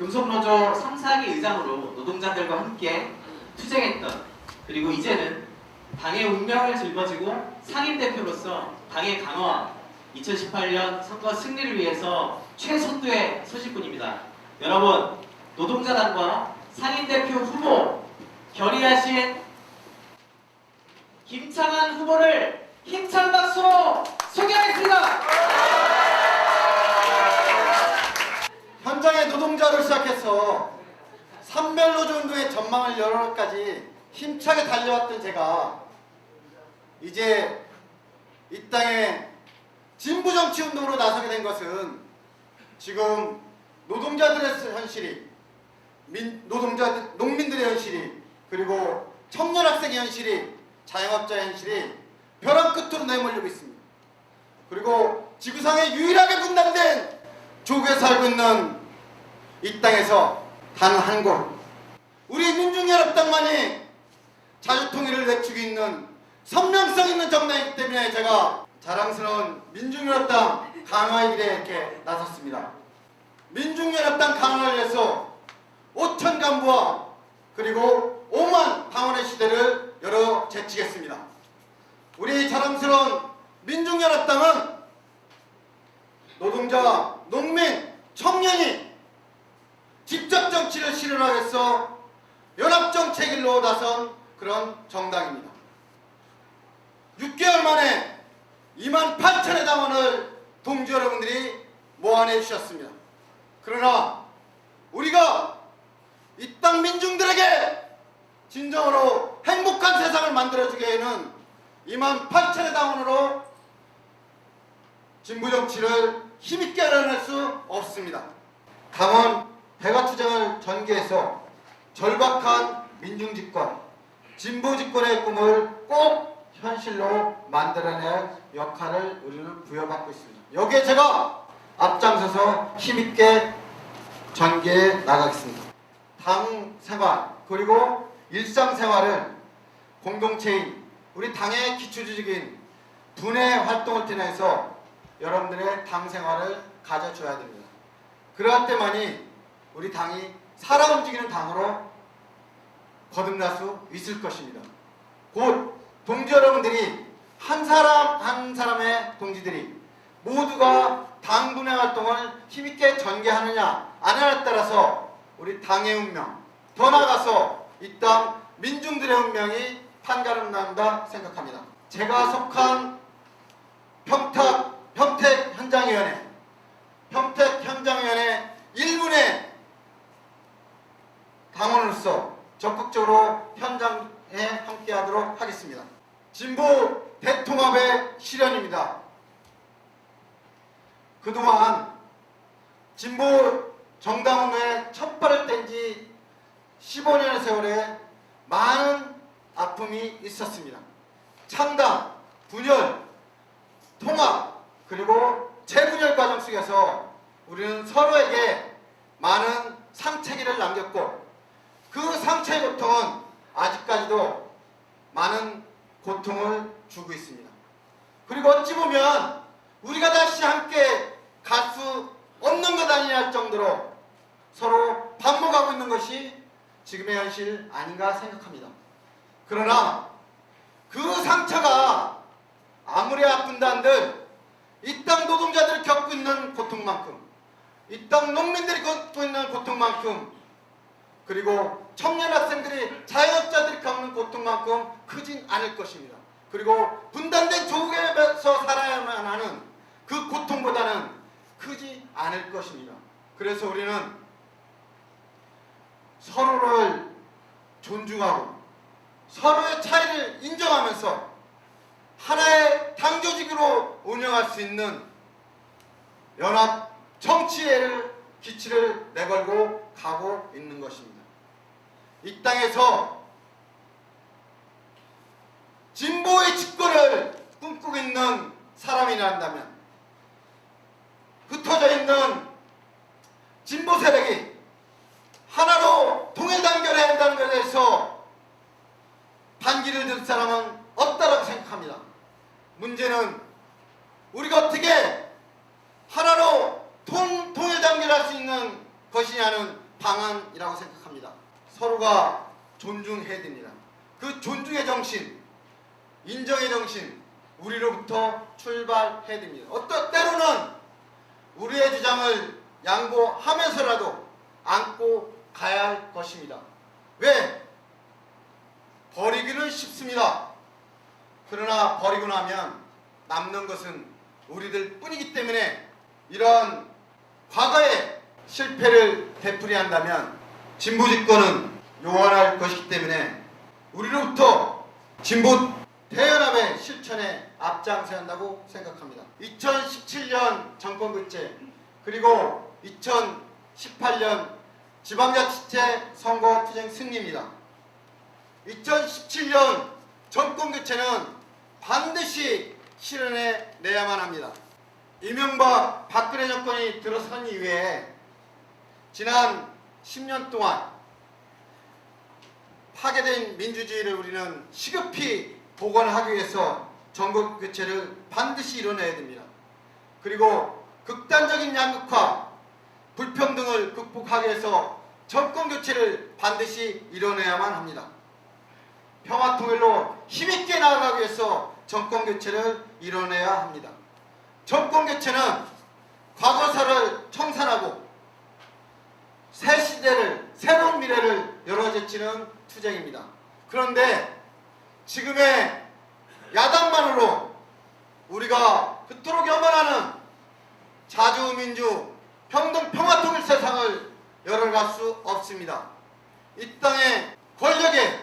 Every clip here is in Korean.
금속노조 3, 4기 의장으로 노동자들과 함께 투쟁했던 그리고 이제는 당의 운명을 짊어지고 상임 대표로서 당의 강화와 2018년 선거 승리를 위해서 최선두에 서실 분입니다. 여러분 노동자당과 상임 대표 후보 결의하신 김창한 후보를 힘찬 박수로 소개하겠습니다. 현장의 노동자를 시작해서 산별노조 운동의 전망을 열어까지 힘차게 달려왔던 제가 이제 이 땅에 진보 정치 운동으로 나서게 된 것은 지금 노동자들의 현실이 민, 노동자 농민들의 현실이 그리고 청년 학생의 현실이 자영업자의 현실이 벼랑 끝으로 내몰리고 있습니다. 그리고 지구상에 유일하게 분단된 조국에 살고 있는 이 땅에서 단 한 곳 우리 민중연합당만이 자주통일을 외치고 있는 선명성 있는 정당이기 때문에 제가 자랑스러운 민중연합당 강화의 길에 이렇게 나섰습니다. 민중연합당 강화를 위해서 5천 간부와 그리고 5만 방언의 시대를 열어 제치겠습니다. 우리 자랑스러운 민중연합당은 노동자, 농민, 청년이 정치를 실현하기 위해서 연합정책 일로 나선 그런 정당입니다. 6개월 만에 2만 8천의 당원을 동지 여러분들이 모아내 주셨습니다. 그러나 우리가 이 땅 민중들에게 진정으로 행복한 세상을 만들어주기에는 2만 8천의 당원으로 진보 정치를 힘있게 알아낼 수 없습니다. 당원 대가 투쟁을 전개해서 절박한 민중 집권, 진보 집권의 꿈을 꼭 현실로 만들어낼 역할을 우리는 부여받고 있습니다. 여기에 제가 앞장서서 힘있게 전개해 나가겠습니다. 당 생활 그리고 일상 생활을 공동체인 우리 당의 기초 조직인 분의 활동을 통해서 여러분들의 당 생활을 가져줘야 됩니다. 그러할 때만이 우리 당이 살아 움직이는 당으로 거듭날 수 있을 것입니다. 곧 동지 여러분들이 한 사람 한 사람의 동지들이 모두가 당 분의 활동을 힘있게 전개하느냐 안 하냐에 따라서 우리 당의 운명 더 나아가서 이 땅 민중들의 운명이 판가름 난다 생각합니다. 제가 속한 평택 평택 현장위원회 평택 현장위원회 1분의 당원으로서 적극적으로 현장에 함께하도록 하겠습니다. 진보 대통합의 실현입니다. 그동안 진보 정당 운동에 첫 발을 뗀 지 15년의 세월에 많은 아픔이 있었습니다. 창당, 분열, 통합, 그리고 재분열 과정 속에서 우리는 서로에게 많은 상처기를 남겼고 그 상처의 고통은 아직까지도 많은 고통을 주고 있습니다. 그리고 어찌 보면 우리가 다시 함께 갈 수 없는 것 아니냐 할 정도로 서로 반목하고 있는 것이 지금의 현실 아닌가 생각합니다. 그러나 그 상처가 아무리 아픈다 한들 이 땅 노동자들이 겪고 있는 고통만큼 이 땅 농민들이 겪고 있는 고통만큼 그리고 청년 학생들이 자영업자들이 겪는 고통만큼 크진 않을 것입니다. 그리고 분단된 조국에서 살아야만 하는 그 고통보다는 크지 않을 것입니다. 그래서 우리는 서로를 존중하고 서로의 차이를 인정하면서 하나의 당 조직으로 운영할 수 있는 연합 정치회를 기치를 내걸고 가고 있는 것입니다. 이 땅에서 진보의 집권을 꿈꾸고 있는 사람이란다면 흩어져 있는 진보 세력이 하나로 통일 단결해야 한다는 것에 대해서 반기를 들 사람은 없다라고 생각합니다. 문제는 우리가 어떻게 하나로 통, 통일 단결할 수 있는 것이냐는 방안이라고 생각합니다. 서로가 존중해야 됩니다. 그 존중의 정신, 인정의 정신, 우리로부터 출발해야 됩니다. 어떤 때로는 우리의 주장을 양보하면서라도 안고 가야 할 것입니다. 왜? 버리기는 쉽습니다. 그러나 버리고 나면 남는 것은 우리들 뿐이기 때문에 이런 과거의 실패를 되풀이한다면 진보 집권은 요원할 것이기 때문에 우리로부터 진보 대연합의 실천에 앞장서야 한다고 생각합니다. 2017년 정권 교체 그리고 2018년 지방자치제 선거 투쟁 승리입니다. 2017년 정권 교체는 반드시 실현해 내야만 합니다. 이명박 박근혜 정권이 들어선 이후에 지난 10년 동안 파괴된 민주주의를 우리는 시급히 복원하기 위해서 정권 교체를 반드시 이뤄내야 됩니다. 그리고 극단적인 양극화, 불평등을 극복하기 위해서 정권 교체를 반드시 이뤄내야만 합니다. 평화 통일로 힘있게 나아가기 위해서 정권 교체를 이뤄내야 합니다. 정권 교체는 과거사를 청산하고 새 시대를 새로운 미래를 열어제치는 투쟁입니다. 그런데 지금의 야당만으로 우리가 그토록 염원하는 자주민주 평등 평화 통일 세상을 열어갈 수 없습니다. 이 땅의 권력의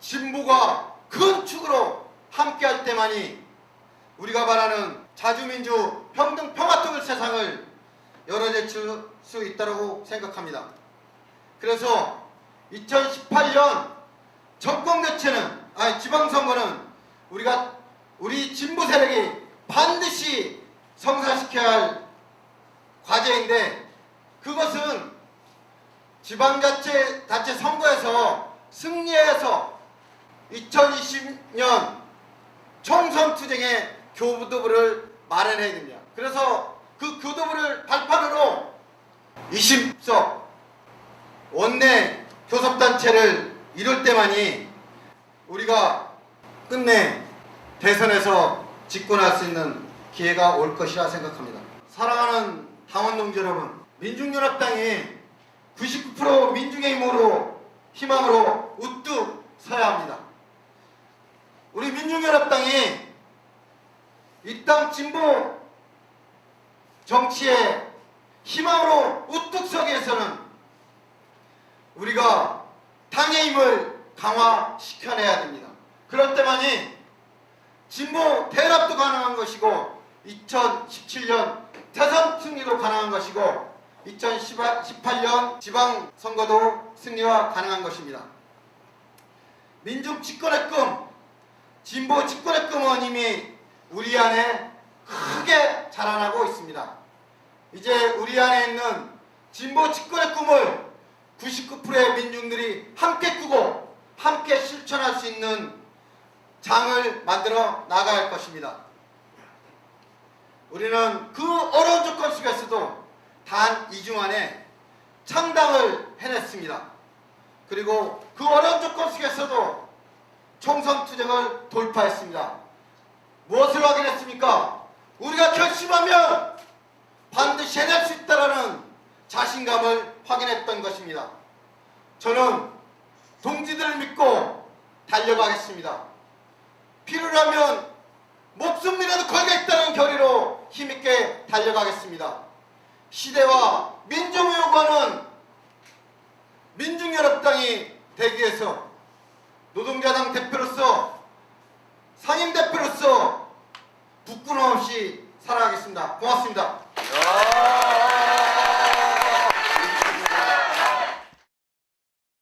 진보가 큰 축으로 함께할 때만이 우리가 바라는 자주민주 평등 평화 통일 세상을 열어제칠 수 있다고 생각합니다. 그래서 2018년 정권 교체는 아니 지방선거는 우리가 우리 진보 세력이 반드시 성사시켜야 할 과제인데 그것은 지방자치 자체 선거에서 승리해서 2020년 총선 투쟁의 교부도부를 마련해야 됩니다. 그래서 그 교도부를 발판으로 20석 원내 교섭단체를 이룰 때만이 우리가 끝내 대선에서 집권할 수 있는 기회가 올 것이라 생각합니다. 사랑하는 당원 동지 여러분, 민중연합당이 99% 민중의 힘으로 희망으로 우뚝 서야 합니다. 우리 민중연합당이 이 땅 진보 정치의 희망으로 우뚝 서기 위해서는 우리가 당의 힘을 강화시켜내야 됩니다. 그럴 때만이 진보 대납도 가능한 것이고 2017년 대선 승리도 가능한 것이고 2018년 지방선거도 승리가 가능한 것입니다. 민중 집권의 꿈, 진보 집권의 꿈은 이미 우리 안에 크게 자라나고 있습니다. 이제 우리 안에 있는 진보 집권의 꿈을 99%의 민중들이 함께 꾸고 함께 실천할 수 있는 장을 만들어 나가야 할 것입니다. 우리는 그 어려운 조건 속에서도 단 2주 만에 창당을 해냈습니다. 그리고 그 어려운 조건 속에서도 총선 투쟁을 돌파했습니다. 무엇을 확인했습니까? 우리가 결심하면 반드시 해낼 수 있다라는 자신감을 확인했던 것입니다. 저는 동지들을 믿고 달려가겠습니다. 필요라면 목숨이라도 걸겠다는 결의로 힘있게 달려가겠습니다. 시대와 민중을 요구하는 민중연합당이 되기 위해서 노동자당 대표로서 상임 대표